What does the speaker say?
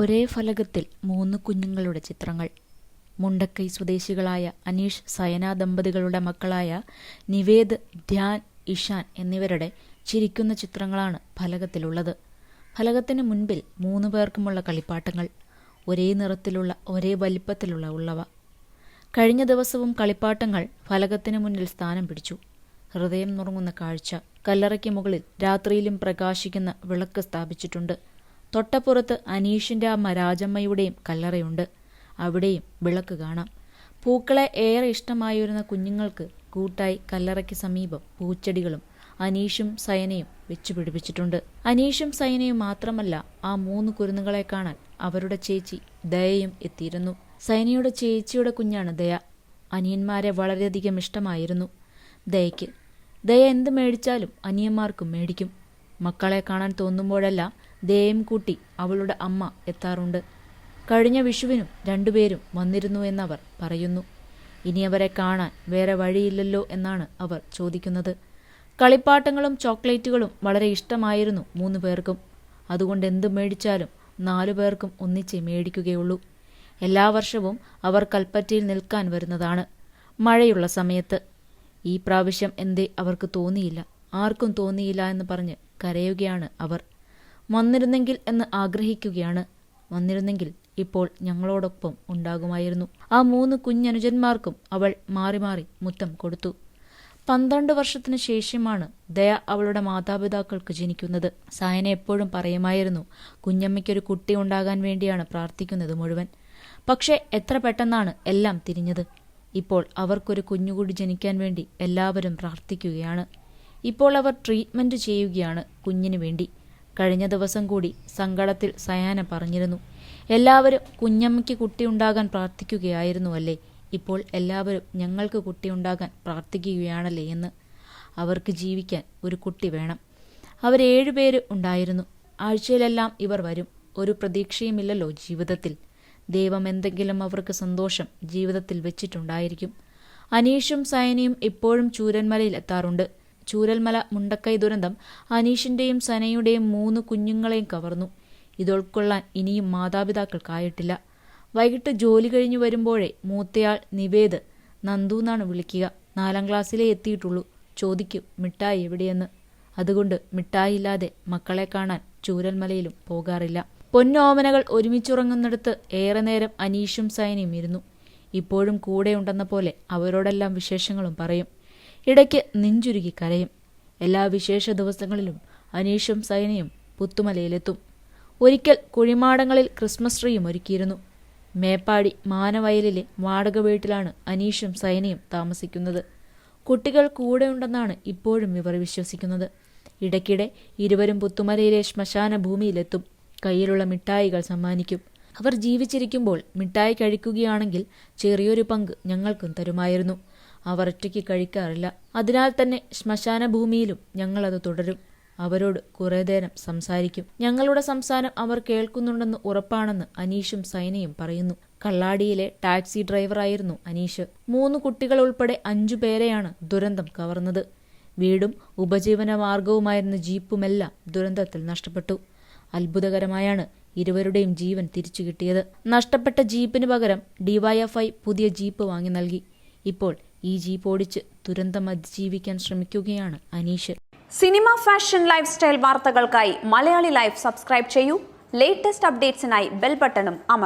ഒരേ ഫലകത്തിൽ മൂന്ന് കുഞ്ഞുങ്ങളുടെ ചിത്രങ്ങൾ. മുണ്ടക്കൈ സ്വദേശികളായ അനീഷ് സയന ദമ്പതികളുടെ മക്കളായ നിവേദ് ധ്യാൻ ഇഷാൻ എന്നിവരുടെ ചിരിക്കുന്ന ചിത്രങ്ങളാണ് ഫലകത്തിലുള്ളത്. ഫലകത്തിന് മുൻപിൽ മൂന്ന് പേർക്കുമുള്ള കളിപ്പാട്ടങ്ങൾ. ഒരേ നിറത്തിലുള്ള ഒരേ വലിപ്പത്തിലുള്ള ഉള്ളവ. കഴിഞ്ഞ ദിവസവും കളിപ്പാട്ടങ്ങൾ ഫലകത്തിന് മുന്നിൽ സ്ഥാനം പിടിച്ചു. ഹൃദയം നുറങ്ങുന്ന കാഴ്ച കല്ലറയ്ക്ക് മുകളിൽ രാത്രിയിലും പ്രകാശിക്കുന്ന വിളക്ക് സ്ഥാപിച്ചിട്ടുണ്ട്. തൊട്ടപ്പുറത്ത് അനീഷിന്റെ ആ രാജമ്മയുടെയും കല്ലറയുണ്ട്. അവിടെയും വിളക്ക് കാണാം. പൂക്കളെ ഏറെ ഇഷ്ടമായിരുന്ന കുഞ്ഞുങ്ങൾക്ക് കൂട്ടായി കല്ലറയ്ക്ക് സമീപം പൂച്ചെടികളും അനീഷും സയനയും വെച്ചു പിടിപ്പിച്ചിട്ടുണ്ട്. അനീഷും സയനയും മാത്രമല്ല ആ മൂന്ന് കുരുന്നുകളെ കാണാൻ അവരുടെ ചേച്ചി ദയയും എത്തിയിരുന്നു. സയനയുടെ ചേച്ചിയുടെ കുഞ്ഞാണ് ദയ. അനിയന്മാരെ വളരെയധികം ഇഷ്ടമായിരുന്നു. ദയയ്ക്ക് ദയ എന്ത് മേടിച്ചാലും അനിയന്മാർക്കും മേടിക്കും. മക്കളെ കാണാൻ തോന്നുമ്പോഴെല്ലാം ദയയും കൂട്ടി അവളുടെ അമ്മ എത്താറുണ്ട്. കഴിഞ്ഞ വിഷുവിനും രണ്ടുപേരും വന്നിരുന്നു എന്നവർ പറയുന്നു. ഇനി അവരെ കാണാൻ വേറെ വഴിയില്ലല്ലോ എന്നാണ് അവർ ചോദിക്കുന്നത്. കളിപ്പാട്ടങ്ങളും ചോക്ലേറ്റുകളും വളരെ ഇഷ്ടമായിരുന്നു മൂന്ന് പേർക്കും. അതുകൊണ്ട് എന്ത് മേടിച്ചാലും നാലു പേർക്കും ഒന്നിച്ച് മേടിക്കുകയുള്ളൂ. എല്ലാ വർഷവും അവർ കൽപ്പറ്റയിൽ നിൽക്കാൻ വരുന്നതാണ് മഴയുള്ള സമയത്ത്. ഈ പ്രാവശ്യം എന്തേ അവർക്ക് തോന്നിയില്ല. ആർക്കും തോന്നിയില്ല എന്ന് പറഞ്ഞ് കരയുകയാണ് അവർ. വന്നിരുന്നെങ്കിൽ എന്ന് ആഗ്രഹിക്കുകയാണ്. വന്നിരുന്നെങ്കിൽ ഇപ്പോൾ ഞങ്ങളോടൊപ്പം ഉണ്ടാകുമായിരുന്നു. ആ മൂന്ന് കുഞ്ഞനുജന്മാർക്കും അവൾ മാറി മാറി മുത്തം കൊടുത്തു. പന്ത്രണ്ട് വർഷത്തിന് ശേഷമാണ് ദയ അവളുടെ മാതാപിതാക്കൾക്ക് ജനിക്കുന്നത്. സായന എപ്പോഴും പറയുമായിരുന്നു കുഞ്ഞമ്മയ്ക്കൊരു കുട്ടി ഉണ്ടാകാൻ വേണ്ടിയാണ് പ്രാർത്ഥിക്കുന്നത് മുഴുവൻ. പക്ഷേ എത്ര പെട്ടെന്നാണ് എല്ലാം തിരിഞ്ഞത്. ഇപ്പോൾ അവർക്കൊരു കുഞ്ഞുകൂടി ജനിക്കാൻ വേണ്ടി എല്ലാവരും പ്രാർത്ഥിക്കുകയാണ്. ഇപ്പോൾ അവർ ട്രീറ്റ്മെന്റ് ചെയ്യുകയാണ് കുഞ്ഞിനു വേണ്ടി. കഴിഞ്ഞ ദിവസം കൂടി സങ്കടത്തിൽ സയാന പറഞ്ഞിരുന്നു. എല്ലാവരും കുഞ്ഞമ്മയ്ക്ക് കുട്ടിയുണ്ടാകാൻ പ്രാർത്ഥിക്കുകയായിരുന്നു അല്ലേ? ഇപ്പോൾ എല്ലാവരും ഞങ്ങൾക്ക് കുട്ടിയുണ്ടാകാൻ പ്രാർത്ഥിക്കുകയാണല്ലേ എന്ന്. അവർക്ക് ജീവിക്കാൻ ഒരു കുട്ടി വേണം. അവരേഴുപേര് ഉണ്ടായിരുന്നു. ആഴ്ചയിലെല്ലാം ഇവർ വരും. ഒരു പ്രതീക്ഷയുമില്ലല്ലോ ജീവിതത്തിൽ. ദൈവം എന്തെങ്കിലും അവർക്ക് സന്തോഷം ജീവിതത്തിൽ വെച്ചിട്ടുണ്ടായിരിക്കും. അനീഷും സയനയും ഇപ്പോഴും ചൂരന്മലയിൽ എത്താറുണ്ട് ചൂരൽമല മുണ്ടക്കൈ ദുരന്തം അനീഷിന്റെയും സനയുടെയും മൂന്ന് കുഞ്ഞുങ്ങളെയും കവർന്നു. ഇതുൾക്കൊള്ളാൻ ഇനിയും മാതാപിതാക്കൾക്കായിട്ടില്ല. വൈകിട്ട് ജോലി കഴിഞ്ഞു വരുമ്പോഴേ മൂത്തയാൾ നിവേദ് നന്ദു എന്നാണ് വിളിക്കുക. നാലാം ക്ലാസ്സിലേ എത്തിയിട്ടുള്ളൂ. ചോദിക്കും മിഠായി എവിടെയെന്ന്? അതുകൊണ്ട് മിഠായില്ലാതെ മക്കളെ കാണാൻ ചൂരൽമലയിലും പോകാറില്ല. പൊന്നോമനകൾ ഒരുമിച്ചുറങ്ങുന്നിടത്ത് ഏറെ നേരം അനീഷും സൈനയും ഇരുന്നു. ഇപ്പോഴും കൂടെയുണ്ടെന്ന പോലെ അവരോടെല്ലാം വിശേഷങ്ങളും പറയും. ഇടയ്ക്ക് നെഞ്ചുരുകി കരയും. എല്ലാ വിശേഷ ദിവസങ്ങളിലും അനീഷും സൈനയും പുത്തുമലയിലെത്തും. ഒരിക്കൽ കുഴിമാടങ്ങളിൽ ക്രിസ്മസ് ട്രീയും ഒരുക്കിയിരുന്നു. മേപ്പാടി മാനവയലിലെ വാടക വീട്ടിലാണ് അനീഷും സൈനയും താമസിക്കുന്നത്. കുട്ടികൾ കൂടെയുണ്ടെന്നാണ് ഇപ്പോഴും ഇവർ വിശ്വസിക്കുന്നത്. ഇടയ്ക്കിടെ ഇരുവരും പുത്തുമലയിലെ ശ്മശാന ഭൂമിയിലെത്തും. കയ്യിലുള്ള മിഠായികൾ സമ്മാനിക്കും. അവർ ജീവിച്ചിരിക്കുമ്പോൾ മിഠായി കഴിക്കുകയാണെങ്കിൽ ചെറിയൊരു പങ്ക് ഞങ്ങൾക്കും തരുമായിരുന്നു. അവർ ഒറ്റയ്ക്ക് കഴിക്കാറില്ല. അതിനാൽ തന്നെ ശ്മശാന ഭൂമിയിലും ഞങ്ങളത് തുടരും. അവരോട് കുറെ നേരം സംസാരിക്കും. ഞങ്ങളുടെ സംസാരം അവർ കേൾക്കുന്നുണ്ടെന്ന് ഉറപ്പാണെന്ന് അനീഷും സൈനയും പറയുന്നു. കള്ളാടിയിലെ ടാക്സി ഡ്രൈവറായിരുന്നു അനീഷ്. മൂന്ന് കുട്ടികൾ ഉൾപ്പെടെ അഞ്ചു പേരെയാണ് ദുരന്തം കവർന്നത്. വീടും ഉപജീവന മാർഗവുമായിരുന്ന ജീപ്പുമെല്ലാം ദുരന്തത്തിൽ നഷ്ടപ്പെട്ടു. അത്ഭുതകരമായാണ് ഇരുവരുടെയും ജീവൻ തിരിച്ചു കിട്ടിയത്. നഷ്ടപ്പെട്ട ജീപ്പിന് പകരം ഡിവൈഎഫ്ഐ പുതിയ ജീപ്പ് വാങ്ങി നൽകി. ഇപ്പോൾ ഈ ജീപ്പ് ഓടിച്ച് ദുരന്തം അതിജീവിക്കാൻ ശ്രമിക്കുകയാണ് Aneesh. Cinema fashion life style വാർത്തകൾക്കായി മലയാളി ലൈഫ് സബ്സ്ക്രൈബ് ചെയ്യൂ. ലേറ്റസ്റ്റ് അപ്ഡേറ്റ്സിനായി ബെൽ ബട്ടണും അമർ